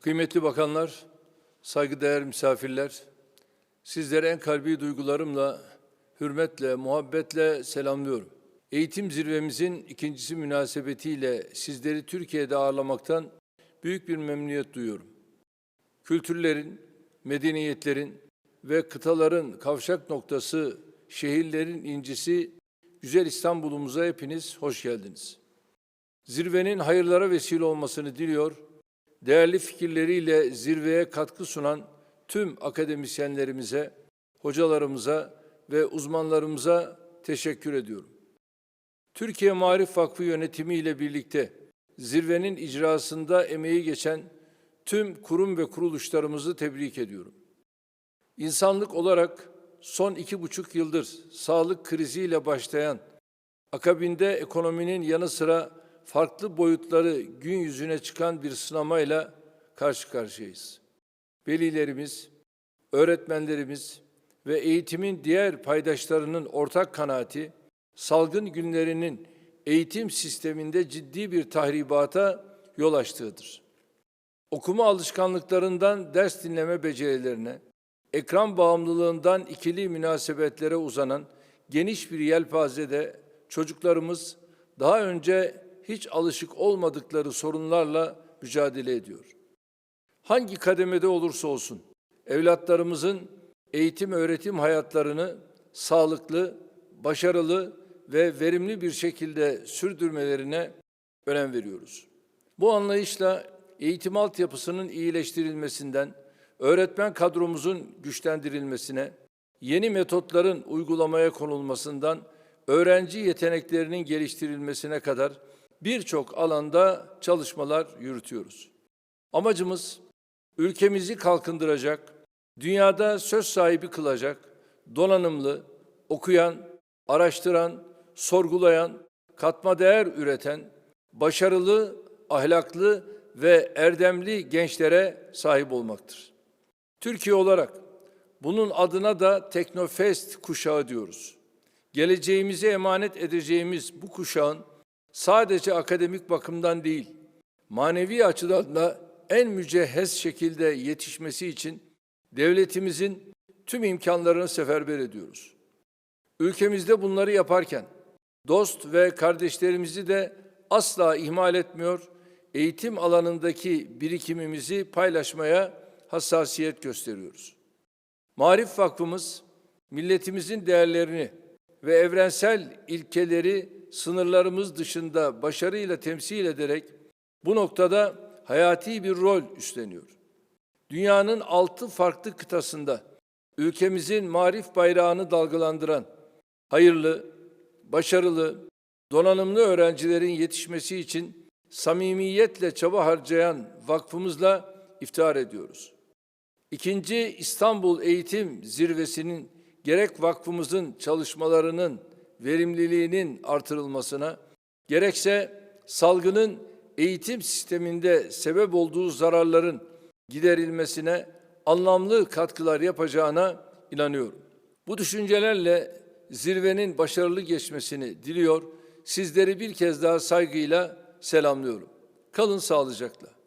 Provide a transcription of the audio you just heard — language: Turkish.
Kıymetli bakanlar, saygıdeğer misafirler, sizleri en kalbi duygularımla, hürmetle, muhabbetle selamlıyorum. Eğitim zirvemizin ikincisi münasebetiyle sizleri Türkiye'de ağırlamaktan büyük bir memnuniyet duyuyorum. Kültürlerin, medeniyetlerin ve kıtaların kavşak noktası, şehirlerin incisi güzel İstanbul'umuza hepiniz hoş geldiniz. Zirvenin hayırlara vesile olmasını diliyor, değerli fikirleriyle zirveye katkı sunan tüm akademisyenlerimize, hocalarımıza ve uzmanlarımıza teşekkür ediyorum. Türkiye Marif Vakfı yönetimi ile birlikte zirvenin icrasında emeği geçen tüm kurum ve kuruluşlarımızı tebrik ediyorum. İnsanlık olarak son iki buçuk yıldır sağlık kriziyle başlayan, akabinde ekonominin yanı sıra farklı boyutları gün yüzüne çıkan bir sınamayla karşı karşıyayız. Velilerimiz, öğretmenlerimiz ve eğitimin diğer paydaşlarının ortak kanaati, salgın günlerinin eğitim sisteminde ciddi bir tahribata yol açtığıdır. Okuma alışkanlıklarından ders dinleme becerilerine, ekran bağımlılığından ikili münasebetlere uzanan geniş bir yelpazede çocuklarımız daha önce hiç alışık olmadıkları sorunlarla mücadele ediyor. Hangi kademede olursa olsun evlatlarımızın eğitim öğretim hayatlarını sağlıklı, başarılı ve verimli bir şekilde sürdürmelerine önem veriyoruz. Bu anlayışla eğitim altyapısının iyileştirilmesinden öğretmen kadromuzun güçlendirilmesine, yeni metotların uygulamaya konulmasından öğrenci yeteneklerinin geliştirilmesine kadar birçok alanda çalışmalar yürütüyoruz. Amacımız ülkemizi kalkındıracak, dünyada söz sahibi kılacak, donanımlı, okuyan, araştıran, sorgulayan, katma değer üreten, başarılı, ahlaklı ve erdemli gençlere sahip olmaktır. Türkiye olarak bunun adına da Teknofest kuşağı diyoruz. Geleceğimize emanet edeceğimiz bu kuşağın sadece akademik bakımdan değil, manevi açıdan da en mücehhez şekilde yetişmesi için devletimizin tüm imkanlarını seferber ediyoruz. Ülkemizde bunları yaparken dost ve kardeşlerimizi de asla ihmal etmiyor, eğitim alanındaki birikimimizi paylaşmaya hassasiyet gösteriyoruz. Marif Vakfımız milletimizin değerlerini ve evrensel ilkeleri sınırlarımız dışında başarıyla temsil ederek bu noktada hayati bir rol üstleniyor. Dünyanın altı farklı kıtasında ülkemizin marif bayrağını dalgalandıran hayırlı, başarılı, donanımlı öğrencilerin yetişmesi için samimiyetle çaba harcayan vakfımızla iftihar ediyoruz. İkinci İstanbul Eğitim Zirvesi'nin gerek vakfımızın çalışmalarının verimliliğinin artırılmasına, gerekse salgının eğitim sisteminde sebep olduğu zararların giderilmesine anlamlı katkılar yapacağına inanıyorum. Bu düşüncelerle zirvenin başarılı geçmesini diliyor, sizleri bir kez daha saygıyla selamlıyorum. Kalın sağlıcakla.